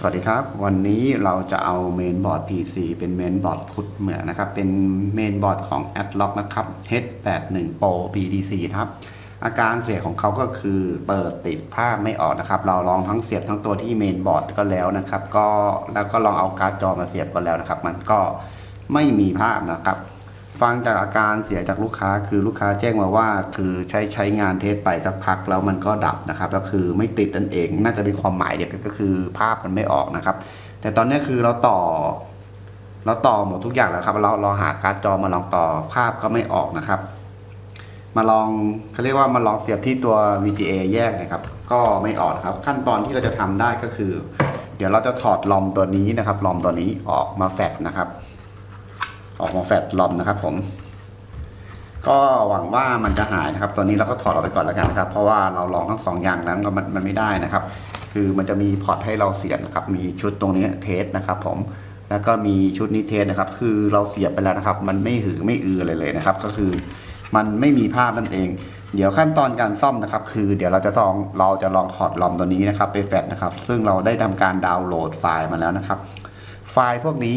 สวัสดีครับ วันนี้เราจะเอาเมนบอร์ด PC เป็นเมนบอร์ดขุดเหมืองนะครับ เป็นเมนบอร์ดของ a d l o c k นะครับ H81 Pro PDC ครับ อาการเสียของเขาก็คือเปิดติดภาพไม่ออกนะครับ เราลองทั้งเสียบทั้งตัวที่เมนบอร์ดก็แล้วนะครับ ก็แล้วก็ลองเอาการ์ดจอมาเสียบก็แล้วนะครับ มันก็ไม่มีภาพนะครับ ฟังจากอาการเสียจากลูกค้าคือลูกค้าแจ้งมาว่า คือใช้ใช้งานเทสไปสักพักแล้วมันก็ดับนะครับก็คือไม่ติดนั่นเอง น่าจะเป็นความหมายเดียวกันก็คือภาพมันไม่ออกนะครับ แต่ตอนนี้คือเราต่อ เราต่อหมดทุกอย่างแล้วครับ เราเราหาการ์ดจอมาลองต่อภาพก็ไม่ออกนะครับ มาลองเขาเรียกว่ามาลองเสียบที่ตัว VGA แยกนะครับ ก็ไม่ออกครับ ขั้นตอนที่เราจะทำได้ก็คือ เดี๋ยวเราจะถอดลอมตัวนี้นะครับลอมตัวนี้ออกมาแฟกนะครับ ออกมาแฟดลอมนะครับ ผม ก็หวังว่ามันจะหายนะครับ ตอนนี้เราก็ถอดออกไปก่อนแล้วกันนะครับ เพราะว่าเราลองทั้งสองอย่างแล้วก็มันมันไม่ได้นะครับ คือมันจะมีพอร์ตให้เราเสียบนะครับ มีชุดตรงนี้เทสนะครับ ผมแล้วก็มีชุดนี้เทสนะครับ คือเราเสียบไปแล้วนะครับ มันไม่หือไม่อือเลยเลยนะครับ ก็คือมันไม่มีภาพนั่นเอง เดี๋ยวขั้นตอนการซ่อมนะครับ คือเดี๋ยวเราจะลองเราจะลองถอดลอมตัวนี้นะครับไปแฟดนะครับ ซึ่งเราได้ทำการดาวน์โหลดไฟล์มาแล้วนะครับ ไฟล์พวกนี้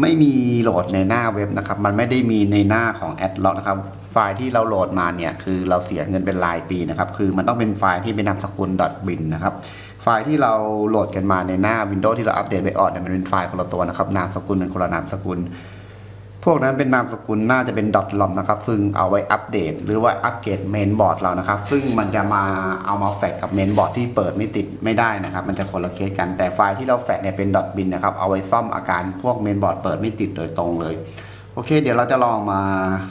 ไม่มีโหลดในหน้าเว็บนะครับ มันไม่ได้มีในหน้าของแอดล็อกนะครับ ไฟล์ที่เราโหลดมาเนี่ยคือเราเสียเงินเป็นรายปีนะครับ คือมันต้องเป็นไฟล์ที่เป็นนามสกุล .bin นะครับ ไฟล์ที่เราโหลดกันมาในหน้า Windows ที่เราอัปเดตไปออดเนี่ยมันเป็นไฟล์คนละตัวนะครับ นามสกุลเป็นคนละนามสกุล พวกนั้นเป็นนามสกุลน่าจะเป็น .lom นะครับ ซึ่งเอาไว้อัปเดต หรือว่าอัปเกรดเมนบอร์ดเรานะครับ ซึ่งมันจะมาเอามาแฟกกับเมนบอร์ดที่เปิดไม่ติดไม่ได้นะครับ มันจะคนละเคสกัน แต่ไฟล์ที่เราแฟกเนี่ยเป็น .bin นะครับ เอาไว้ซ่อมอาการพวกเมนบอร์ดเปิดไม่ติดโดยตรงเลย โอเค เดี๋ยวเราจะลองมา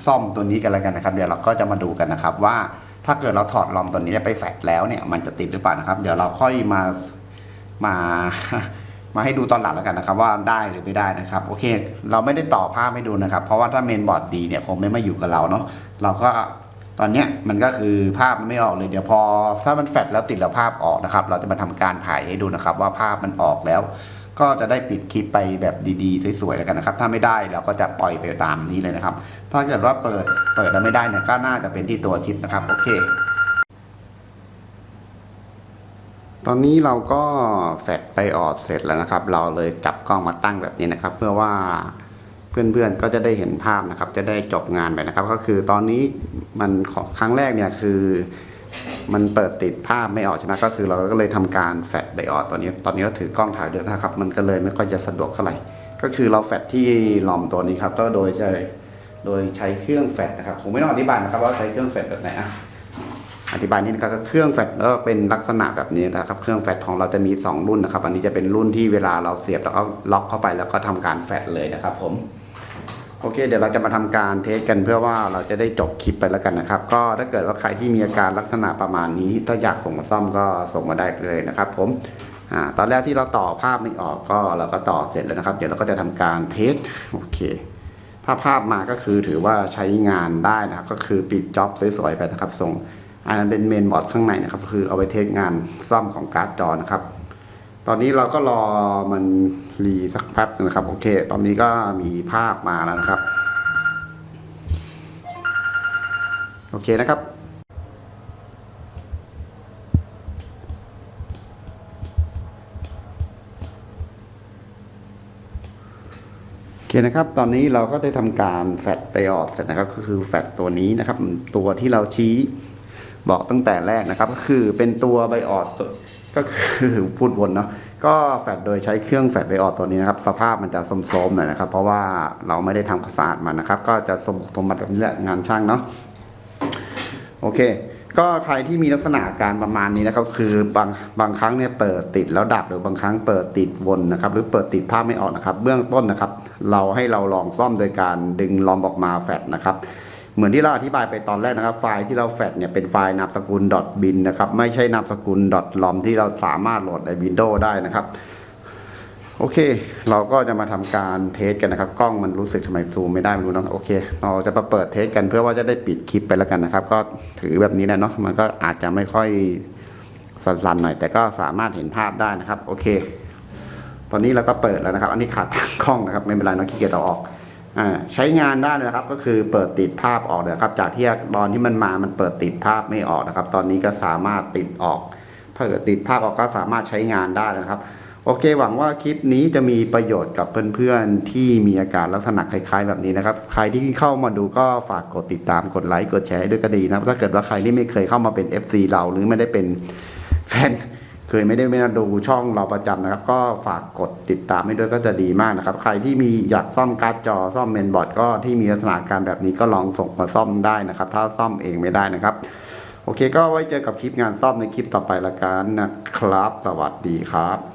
ซ่อมตัวนี้กันแล้วกันนะครับ เดี๋ยวเราก็จะมาดูกันนะครับว่าถ้าเกิดเราถอดลอมตัวนี้ไปแฟกแล้วเนี่ย มันจะติดหรือเปล่านะครับ เดี๋ยวเราค่อยมามา มาให้ดูตอนหลังแล้วกันนะครับ ว่าได้หรือไม่ได้นะครับโอเค เราไม่ได้ต่อภาพให้ดูนะครับ เพราะว่าถ้าเมนบอร์ดดีเนี่ยคงไม่มาอยู่กับเราเนาะเราก็ตอนเนี้ยมันก็คือภาพมันไม่ออกเลยเดี๋ยวพอ ถ้ามันแฟลชแล้วติดแล้วภาพออกนะครับ เราจะมาทำการถ่ายให้ดูนะครับ ว่าภาพมันออกแล้ว ก็จะได้ปิดคลิปไปแบบดีๆสวยๆแล้วกันนะครับ ถ้าไม่ได้เราก็จะปล่อยไปตามนี้เลยนะครับ ถ้าเกิดว่าเปิดเปิดแล้วไม่ได้เนี่ยก็น่าจะเป็นที่ตัวชิปนะครับโอเค ตอนนี้เราก็แฟดไปออดเสร็จแล้วนะครับ เราเลยจับกล้องมาตั้งแบบนี้นะครับ เพื่อว่าเพื่อนๆก็จะได้เห็นภาพนะครับ จะได้จบงานไปนะครับ ก็คือตอนนี้มันของครั้งแรกเนี่ยคือ มันเปิดติดภาพไม่ออกใช่ไหมก็คือ เราก็เลยทำการแฟดไปออดตอนนี้ ตอนนี้เราถือกล้องถ่ายด้วยนะครับ มันก็เลยไม่ค่อยจะสะดวกเท่าไหร่ก็คือเราแฟดที่ลอมตัวนี้ครับ ก็โดยจะโดยใช้เครื่องแฟดนะครับผมไม่ต้องอธิบายนะครับว่าใช้เครื่องแฟดแบบไหนอะ อธิบายนิดนะครับเครื่องแฟลชก็เป็นลักษณะแบบนี้นะครับ เครื่องแฟลชของเราจะมี 2 รุ่นนะครับ อันนี้จะเป็นรุ่นที่เวลาเราเสียบแล้วก็ล็อกเข้าไปแล้วก็ทำการแฟลชเลยนะครับ ผมโอเคเดี๋ยวเราจะมาทำการเทสกันเพื่อว่าเราจะได้จบคลิปไปแล้วกันนะครับ ก็ถ้าเกิดว่าใครที่มีอาการลักษณะประมาณนี้ ถ้าอยากส่งมาซ่อมก็ส่งมาได้เลยนะครับ ผมอตอนแรกที่เราต่อภาพไม่ออกก็เราก็ต่อเสร็จแล้วนะครับ เดี๋ยวเราก็จะทำการเทสโอเค ถ้าภาพมาก็คือถือว่าใช้งานได้นะครับ ก็คือปิดจ็อบสวยๆไปนะครับส่ง อันนั้นเป็นเมนบอร์ดข้างในนะครับคือเอาไปเทสงานซ่อมของการ์ดจอนะครับ ตอนนี้เราก็รอมันรีสักแป๊บนึงนะครับโอเค ตอนนี้ก็มีภาพมาแล้วนะครับ โอเคนะครับโอเคนะครับ ตอนนี้เราก็ได้ทำการแฟดไปออกเสร็จนะครับ ก็คือแฟดตัวนี้นะครับ ตัวที่เราชี้ บอกตั้งแต่แรกนะครับ ก็คือเป็นตัวไบออดก็คือพูดวนเนาะก็แฟดโดยใช้เครื่องแฟดไบออดตัวนี้นะครับ สภาพมันจะโทรมๆหน่อยนะครับ เพราะว่าเราไม่ได้ทำความสะอาดมันนะครับ ก็จะสมบุกสมบัติแบบนี้แหละงานช่างเนาะโอเคก็ใครที่มีลักษณะอาการประมาณนี้นะครับ คือบางบางครั้งเนี่ยเปิดติดแล้วดับหรือบางครั้งเปิดติดวนนะครับ หรือเปิดติดภาพไม่ออกนะครับ เบื้องต้นนะครับ เราให้เราลองซ่อมโดยการดึงลอมออกมาแฟดนะครับ เหมือนที่เราอธิบายไปตอนแรกนะครับ ไฟล์ที่เราแฟดเนี่ยเป็นไฟล์นามสกุล .bin นะครับ ไม่ใช่นามสกุล .lom ที่เราสามารถโหลดใน Windows ได้นะครับ โอเค เราก็จะมาทำการเทสกันนะครับ กล้องมันรู้สึกทำไมซูมไม่ได้ไม่รู้นะโอเค เราจะมาเปิดเทสกันเพื่อว่าจะได้ปิดคลิปไปแล้วกันนะครับ ก็ถือแบบนี้แหละเนาะมันก็อาจจะไม่ค่อยสั่นๆหน่อย แต่ก็สามารถเห็นภาพได้นะครับ โอเค ตอนนี้เราก็เปิดแล้วนะครับ อันนี้ขาดทางกล้องนะครับ ไม่เป็นไรเนาะขี้เกียจเอาออก ใช้งานได้เลยครับก็คือเปิดติดภาพออกเลยครับ จากที่ตอนที่มันมามันเปิดติดภาพไม่ออกนะครับ ตอนนี้ก็สามารถติดออก ถ้าเกิดติดภาคออกก็สามารถใช้งานได้นะครับ โอเค หวังว่าคลิปนี้จะมีประโยชน์กับเพื่อนๆ ที่มีอาการลักษณะคล้าย ๆ แบบนี้นะครับ ใครที่เข้ามาดูก็ฝากกดติดตามกดไลค์กดแชร์ด้วยก็ดีนะถ้าเกิดว่าใครที่ไม่เคยเข้ามาเป็น FC เราหรือไม่ได้เป็นแฟน เคยไม่ได้ไม่ได้ดูช่องเราประจำนะครับ ก็ฝากกดติดตามให้ด้วยก็จะดีมากนะครับ ใครที่มีอยากซ่อมการ์ดจอซ่อมเมนบอร์ดก็ที่มีลักษณะการแบบนี้ก็ลองส่งมาซ่อมได้นะครับ ถ้าซ่อมเองไม่ได้นะครับ โอเค ก็ไว้เจอกับคลิปงานซ่อมในคลิปต่อไปละกันนะครับ สวัสดีครับ